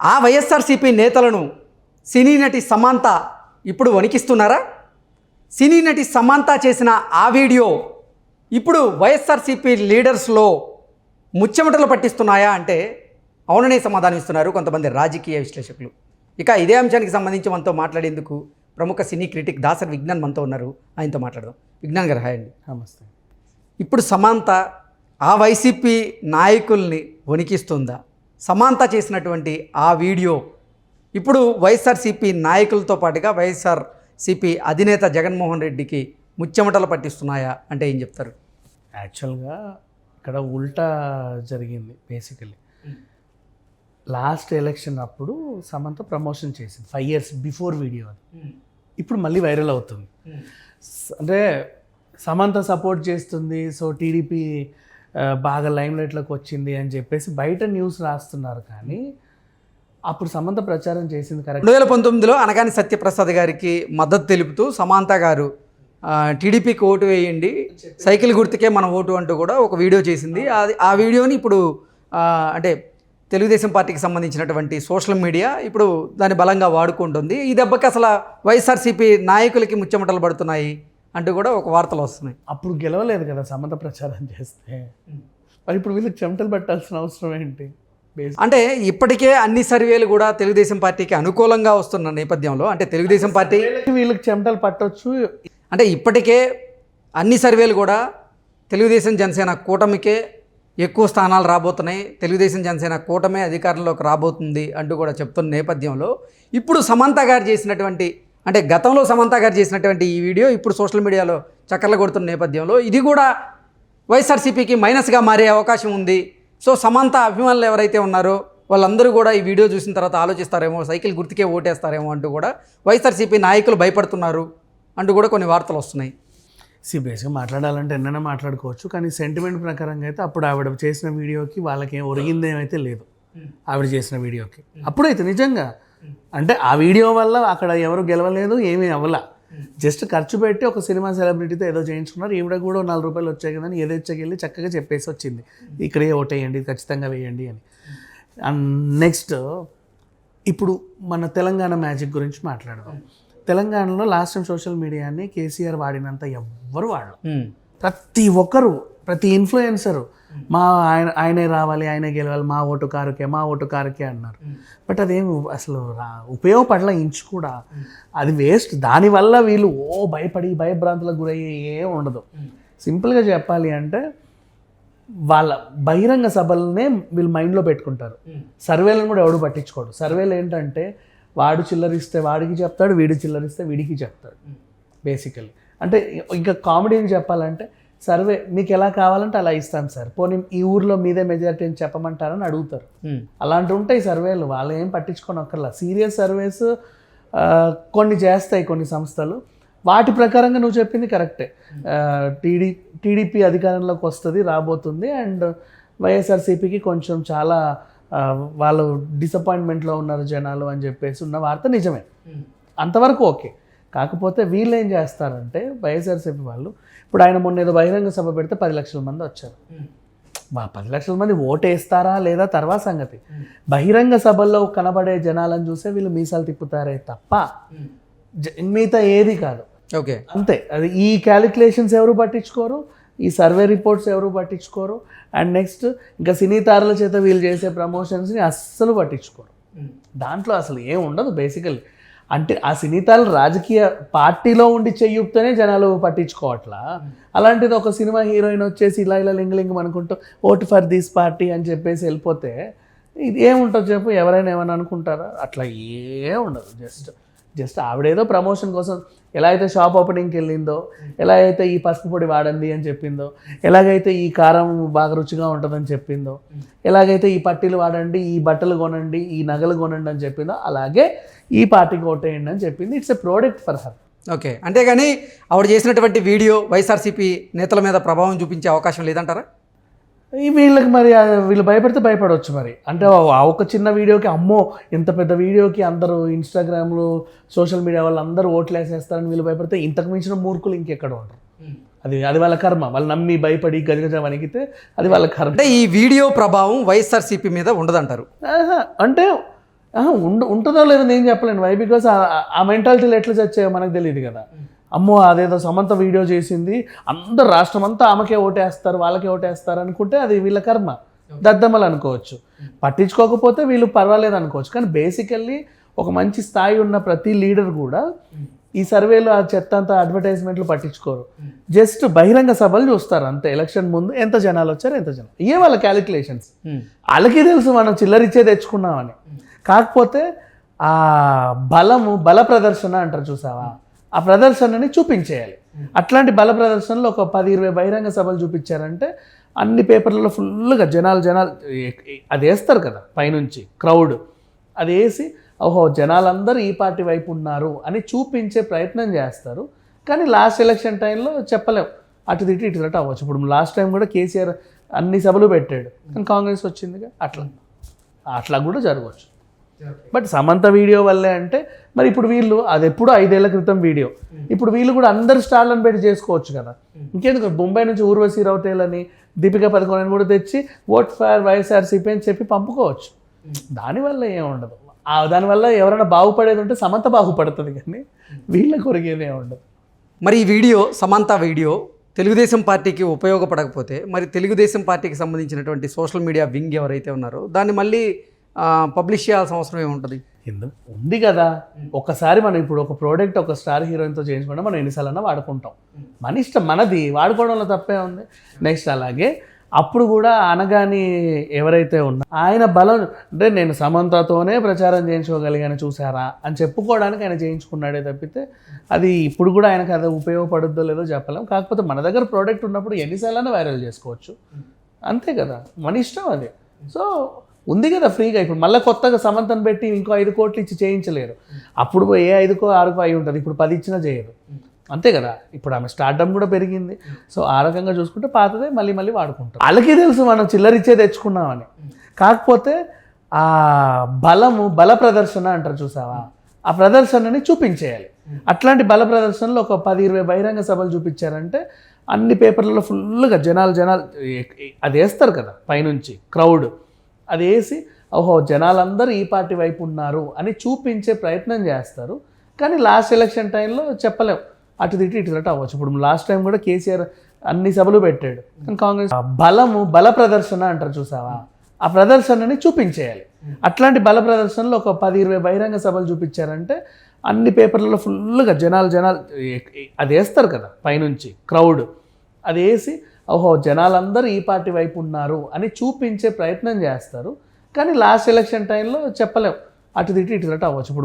ఆ వైఎస్ఆర్సీపీ నేతలను సినీ నటి సమాంత ఇప్పుడు వణికిస్తున్నారా? సినీ నటి సమాంత చేసిన ఆ వీడియో ఇప్పుడు వైఎస్ఆర్సీపీ లీడర్స్లో ముచ్చెమటలు పట్టిస్తున్నాయా అంటే అవుననే సమాధానం ఇస్తున్నారు కొంతమంది రాజకీయ విశ్లేషకులు. ఇక ఇదే అంశానికి సంబంధించి మనతో మాట్లాడేందుకు ప్రముఖ సినీ క్రిటిక్ దాసరి విజ్ఞాన్ మనతో ఉన్నారు. ఆయనతో మాట్లాడదాం. విజ్ఞాన్ గారు హాయ్ అండి. నమస్తే. ఇప్పుడు సమాంత ఆ వైసీపీ నాయకుల్ని వణికిస్తుందా? సమాంత చేసినటువంటి ఆ వీడియో ఇప్పుడు వైఎస్ఆర్సీపీ నాయకులతో పాటుగా వైఎస్ఆర్సీపీ అధినేత జగన్మోహన్ రెడ్డికి ముచ్చెమటలు పట్టిస్తున్నాయా అంటే ఏం చెప్తారు? యాక్చువల్గా ఇక్కడ ఉల్టా జరిగింది బేసికలీ లాస్ట్ ఎలక్షన్ అప్పుడు సమంత ప్రమోషన్ చేసింది ఫైవ్ ఇయర్స్ బిఫోర్ వీడియో అది. ఇప్పుడు మళ్ళీ వైరల్ అవుతుంది. స- అంటే సమంత సపోర్ట్ చేస్తుంది సో టీడీపీ బాగా లైమ్లైట్లోకి వచ్చింది అని చెప్పేసి బయట న్యూస్ రాస్తున్నారు కానీ అప్పుడు సమంత ప్రచారం చేసింది కరెక్ట్ రెండు వేల పంతొమ్మిదిలో అనగాని సత్యప్రసాద్ గారికి మద్దతు తెలుపుతూ సమాంత గారు టీడీపీకి ఓటు వేయండి సైకిల్ గుర్తుకే మన ఓటు అంటూ కూడా ఒక వీడియో చేసింది. అది ఆ వీడియోని ఇప్పుడు అంటే తెలుగుదేశం పార్టీకి సంబంధించినటువంటి సోషల్ మీడియా ఇప్పుడు దాన్ని బలంగా వాడుకుంటుంది. ఈ దెబ్బకి అసలు వైఎస్ఆర్సీపీ నాయకులకి ముచ్చమటలు పడుతున్నాయి. అంటూ కూడా ఒక వార్తలు వస్తున్నాయి. అప్పుడు గెలవలేదు కదా సమంత ప్రచారం చేస్తే. మరి ఇప్పుడు వీళ్ళకి చెమటలు పట్టాల్సిన అవసరం ఏంటి? అంటే ఇప్పటికే అన్ని సర్వేలు కూడా తెలుగుదేశం పార్టీకి అనుకూలంగా వస్తున్న నేపథ్యంలో అంటే తెలుగుదేశం పార్టీ వీళ్ళకి చెమటలు పట్టొచ్చు. అంటే ఇప్పటికే అన్ని సర్వేలు కూడా తెలుగుదేశం జనసేన కూటమికే ఎక్కువ స్థానాలు రాబోతున్నాయి. తెలుగుదేశం జనసేన కూటమే అధికారంలోకి రాబోతుంది అంటూ కూడా చెప్తున్న నేపథ్యంలో ఇప్పుడు సమంత గారు చేసినటువంటి అంటే గతంలో సమంత గారు చేసినటువంటి ఈ వీడియో ఇప్పుడు సోషల్ మీడియాలో చక్కర్లు కొడుతున్న నేపథ్యంలో ఇది కూడా వైఎస్ఆర్సీపీకి మైనస్గా మారే అవకాశం ఉంది. సో సమంత అభిమానులు ఎవరైతే ఉన్నారో వాళ్ళందరూ కూడా ఈ వీడియో చూసిన తర్వాత ఆలోచిస్తారేమో సైకిల్ గుర్తుకే ఓటేస్తారేమో అంటూ కూడా వైఎస్ఆర్సీపీ నాయకులు భయపడుతున్నారు అంటూ కూడా కొన్ని వార్తలు వస్తున్నాయి. సి బేస్గా మాట్లాడాలంటే ఎన్నైనా మాట్లాడుకోవచ్చు కానీ సెంటిమెంట్ ప్రకారంగా అయితే అప్పుడు ఆవిడ చేసిన వీడియోకి వాళ్ళకి ఏం ఒరిగిందేమైతే లేదు. ఆవిడ చేసిన వీడియోకి. అప్పుడైతే నిజంగా అంటే ఆ వీడియో వల్ల అక్కడ ఎవరు గెలవలేదు ఏమీ అవ్వలా. జస్ట్ ఖర్చు పెట్టి ఒక సినిమా సెలబ్రిటీతో ఏదో చేయించుకున్నారు. ఈవిడ కూడా నాలుగు రూపాయలు వచ్చాయి కదా అని ఏదొచ్చకెళ్ళి చక్కగా చెప్పేసి వచ్చింది. ఇక్కడే ఓటేయండి ఖచ్చితంగా వేయండి అని. అండ్ నెక్స్ట్ ఇప్పుడు మన తెలంగాణ మ్యాజిక్ గురించి మాట్లాడదాం. తెలంగాణలో లాస్ట్ టైం సోషల్ మీడియాని కేసీఆర్ వాడినంత ఎవ్వరు వాడరు. ఉమ్. ప్రతి ఒక్కరు ప్రతి ఇన్ఫ్లుయెన్సరు. మా ఆయన ఆయనే రావాలి ఆయనే గెలవాలి మా ఓటు కారుకే మా ఓటు కారుకే అన్నారు. బట్ అదేం అసలు రా ఉపయోగపడల ఇంచు కూడా. అది వేస్ట్. దానివల్ల వీళ్ళు ఓ భయపడి భయభ్రాంతులకు గురయ్యే ఏం ఉండదు. సింపుల్గా చెప్పాలి అంటే వాళ్ళ బహిరంగ సభలనే వీళ్ళు మైండ్లో పెట్టుకుంటారు. సర్వేలను కూడా ఎవడు పట్టించుకోడు. సర్వేలు ఏంటంటే వాడు చిల్లరిస్తే వాడికి చెప్తాడు వీడు చిల్లరిస్తే వీడికి చెప్తాడు. బేసికల్లీ. అంటే ఇంకా కామెడీని చెప్పాలంటే సర్వే మీకు ఎలా కావాలంటే అలా ఇస్తాం సార్. పోనీ ఈ ఊర్లో మీదే మెజారిటీ అని చెప్పమంటారని అడుగుతారు. ఉమ్. అలాంటి ఉంటాయి సర్వేలు వాళ్ళు ఏం పట్టించుకొని ఒక్కర్లా. సీరియస్ సర్వేస్ కొన్ని చేస్తాయి కొన్ని సంస్థలు. వాటి ప్రకారంగా నువ్వు చెప్పింది కరెక్టే. టీడీ టీడీపీ అధికారంలోకి వస్తుంది రాబోతుంది అండ్ వైఎస్ఆర్సీపీకి కొంచెం చాలా వాళ్ళు డిసప్పాయింట్మెంట్లో ఉన్నారు జనాలు అని చెప్పేసి ఉన్న వార్త నిజమే. అంతవరకు ఓకే. కాకపోతే వీళ్ళు ఏం చేస్తారంటే వైఎస్ఆర్సీపీ వాళ్ళు ఇప్పుడు ఆయన మొన్న ఏదో బహిరంగ సభ పెడితే పది లక్షల మంది వచ్చారు. మా పది లక్షల మంది ఓటేస్తారా లేదా తర్వాత సంగతి. బహిరంగ సభల్లో కనబడే జనాలను చూసే వీళ్ళు మీసాలు తిప్పుతారే తప్ప మిగతా ఏది కాదు. ఓకే. అంతే. అది ఈ క్యాలిక్యులేషన్స్ ఎవరు పట్టించుకోరు ఈ సర్వే రిపోర్ట్స్ ఎవరు పట్టించుకోరు అండ్ నెక్స్ట్ ఇంకా సినీ తారల చేత వీళ్ళు చేసే ప్రమోషన్స్ని అస్సలు పట్టించుకోరు. దాంట్లో అసలు ఏం ఉండదు బేసికల్లీ. అంటే ఆ సినీతాలు రాజకీయ పార్టీలో ఉండి చెయ్యుప్తేనే జనాలు పట్టించుకోవట్లా? అలాంటిది ఒక సినిమా హీరోయిన్ వచ్చేసి ఇలా ఇలా లింగ్ లింగం అనుకుంటూ ఓటు ఫర్ దిస్ పార్టీ అని చెప్పేసి వెళ్ళిపోతే ఇది ఏముంటుంది చెప్పు ఎవరైనా ఏమైనా అనుకుంటారా? అట్లా ఏం ఉండదు జస్ట్. జస్ట్ ఆవిడేదో ప్రమోషన్ కోసం ఎలా అయితే షాప్ ఓపెనింగ్కి వెళ్ళిందో ఎలా అయితే ఈ పసుపు పొడి వాడండి అని చెప్పిందో ఎలాగైతే ఈ కారం బాగా రుచిగా ఉంటుందని చెప్పిందో ఎలాగైతే ఈ పట్టీలు వాడండి ఈ బట్టలు కొనండి ఈ నగలు కొనండి అని చెప్పిందో అలాగే ఈ పార్టీకి ఓటేయండి అని చెప్పింది. It's a product for her okay అంతేగాని ఆవిడ చేసినటువంటి వీడియో వైఎస్ఆర్సీపీ నేతల మీద ప్రభావం చూపించే అవకాశం లేదంటారా? వీళ్ళకి మరి వీళ్ళు భయపడితే భయపడవచ్చు మరి. అంటే ఆ ఒక చిన్న వీడియోకి అమ్మో ఇంత పెద్ద వీడియోకి అందరూ ఇన్స్టాగ్రామ్లో సోషల్ మీడియా వాళ్ళు అందరూ ఓట్లు వేసేస్తారని వీళ్ళు భయపడితే ఇంతకు మించిన మూర్ఖులు ఇంకెక్కడ ఉండరు. అది అది వాళ్ళ కర్మ. వాళ్ళు నమ్మి భయపడి గజగజ వణికితే అది వాళ్ళ కర్మ. అంటే ఈ వీడియో ప్రభావం వైఎస్ఆర్సీపీ మీద ఉండదంటారు. ఆహా, అంటే ఆహా, ఉండ ఉంటుందో లేదో నేను చెప్పలేను. వై బికాస్ ఆ మెంటాలిటీలు ఎట్లా చచ్చాయో మనకు తెలియదు కదా. అమ్మో అదేదో సమంత వీడియో చేసింది. అందరు రాష్ట్రం అంతా ఆమెకే ఓటేస్తారు వాళ్ళకే ఓటేస్తారు అనుకుంటే అది వీళ్ళ కర్మ. దద్దమ్మలు అనుకోవచ్చు. పట్టించుకోకపోతే వీళ్ళు పర్వాలేదు అనుకోవచ్చు. కానీ బేసికల్లీ ఒక మంచి స్థాయి ఉన్న ప్రతి లీడర్ కూడా ఈ సర్వేలో ఆ చెత్త అంతా అడ్వర్టైజ్మెంట్లు పట్టించుకోరు. జస్ట్ బహిరంగ సభలు చూస్తారు అంతే. ఎలక్షన్ ముందు ఎంత జనాలు వచ్చారు ఎంత జనాలు. ఇవే వాళ్ళ క్యాలిక్యులేషన్స్. వాళ్ళకి తెలుసు మనం చిల్లరిచ్చే తెచ్చుకున్నామని. కాకపోతే ఆ బలము బల ప్రదర్శన అంటారు చూసావా? ఆ ప్రదర్శనని చూపించేయాలి. అట్లాంటి బల ప్రదర్శనలో ఒక పది ఇరవై బహిరంగ సభలు చూపించారంటే అన్ని పేపర్లలో ఫుల్గా జనాలు జనాలు అది వేస్తారు కదా పైనుంచి క్రౌడ్. అది వేసి ఓహో జనాలందరూ ఈ పార్టీ వైపు ఉన్నారు అని చూపించే ప్రయత్నం చేస్తారు. కానీ లాస్ట్ ఎలక్షన్ టైంలో చెప్పలేం. అటు తిట్టి ఇటు తిట్టు అవ్వచ్చు. ఇప్పుడు లాస్ట్ టైం కూడా కేసీఆర్ అన్ని సభలు పెట్టాడు. కానీ కాంగ్రెస్ వచ్చిందిగా అట్లా. అట్లా కూడా జరగవచ్చు. బట్ సమంత వీడియో వల్లే అంటే మరి ఇప్పుడు వీళ్ళు అది ఎప్పుడు ఐదేళ్ళ క్రితం వీడియో. ఇప్పుడు వీళ్ళు కూడా అందరు స్టార్లను పెట్టి చేసుకోవచ్చు కదా. ఇంకెందుకు? బొంబాయి నుంచి ఊర్వశీ రౌటేలని దీపికా పథకం కూడా తెచ్చి ఓట్ ఫర్ వైఎస్ఆర్సీపీ అని చెప్పి పంపుకోవచ్చు. దానివల్ల ఏం ఉండదు. ఆ దానివల్ల ఎవరైనా బాగుపడేది ఉంటే సమంత బాగుపడుతుంది కానీ వీళ్ళ కొరిగేదే ఉండదు. మరి ఈ వీడియో సమంత వీడియో తెలుగుదేశం పార్టీకి ఉపయోగపడకపోతే మరి తెలుగుదేశం పార్టీకి సంబంధించినటువంటి సోషల్ మీడియా వింగ్ ఎవరైతే ఉన్నారో దాన్ని మళ్ళీ పబ్లిష్ చేయాల్సిన అవసరం ఏముంటుంది? ఎందుకు ఉంది కదా. ఒకసారి మనం ఇప్పుడు ఒక ప్రోడక్ట్ ఒక స్టార్ హీరోయిన్తో చేయించుకుంటే మనం ఎన్నిసార్లన్నా వాడుకుంటాం. మన ఇష్టం మనది. వాడుకోవడంలో తప్పే ఉంది. నెక్స్ట్ అలాగే అప్పుడు కూడా అనగాని ఎవరైతే ఉన్నా ఆయన బలం అంటే నేను సమంతతోనే ప్రచారం చేయించుకోగలిగాను చూసారా? అని చెప్పుకోవడానికి ఆయన చేయించుకున్నాడే తప్పితే అది ఇప్పుడు కూడా ఆయనకు అది ఉపయోగపడుద్దో లేదో చెప్పలేం. కాకపోతే మన దగ్గర ప్రోడక్ట్ ఉన్నప్పుడు ఎన్నిసార్లైనా వైరల్ చేసుకోవచ్చు. అంతే కదా. మన ఇష్టం అది. సో ఉంది కదా ఫ్రీగా. ఇప్పుడు మళ్ళీ కొత్తగా సమంతను పెట్టి ఇంకో ఐదు కోట్లు ఇచ్చి చేయించలేరు. అప్పుడు ఏ ఐదుకో ఆరుకో అయి ఉంటుంది. ఇప్పుడు పది ఇచ్చినా చేయరు. అంతే కదా. ఇప్పుడు ఆమె స్టార్టమ్ కూడా పెరిగింది. సో ఆ రకంగా చూసుకుంటే పాతదే మళ్ళీ మళ్ళీ వాడుకుంటాం. వాళ్ళకి తెలుసు మనం చిల్లరిచ్చే తెచ్చుకున్నామని. కాకపోతే ఆ బలము బల ప్రదర్శన అంటారు చూసావా? ఆ ప్రదర్శనని చూపించేయాలి. అట్లాంటి బల ప్రదర్శనలో ఒక పది ఇరవై బహిరంగ సభలు చూపించారంటే అన్ని పేపర్లలో ఫుల్గా జనాలు జనాలు అది వేస్తారు కదా పైనుంచి. క్రౌడ్. అది వేసి ఓహో జనాలందరూ ఈ పార్టీ వైపు ఉన్నారు అని చూపించే ప్రయత్నం చేస్తారు. కానీ లాస్ట్ ఎలక్షన్ టైంలో చెప్పలేం. అటు తిట్టి ఇటు తిట్టు అవ్వచ్చు. ఇప్పుడు లాస్ట్ టైం కూడా కేసీఆర్ అన్ని సభలు పెట్టాడు. కానీ కాంగ్రెస్ ఆ బలము బల ప్రదర్శన అంటారు చూసావా? ఆ ప్రదర్శనని చూపించేయాలి. అట్లాంటి బల ప్రదర్శనలో ఒక పది ఇరవై బహిరంగ సభలు చూపించారంటే అన్ని పేపర్లలో ఫుల్గా జనాలు జనాలు అది వేస్తారు కదా పైనుంచి క్రౌడ్. అది వేసి ఓహో జనాలందరూ ఈ పార్టీ వైపు ఉన్నారు అని చూపించే ప్రయత్నం చేస్తారు. కానీ లాస్ట్ ఎలక్షన్ టైంలో చెప్పలేం. అటు తిట్టి ఇటు తిట్టు అవ్వచ్చు. ఇప్పుడు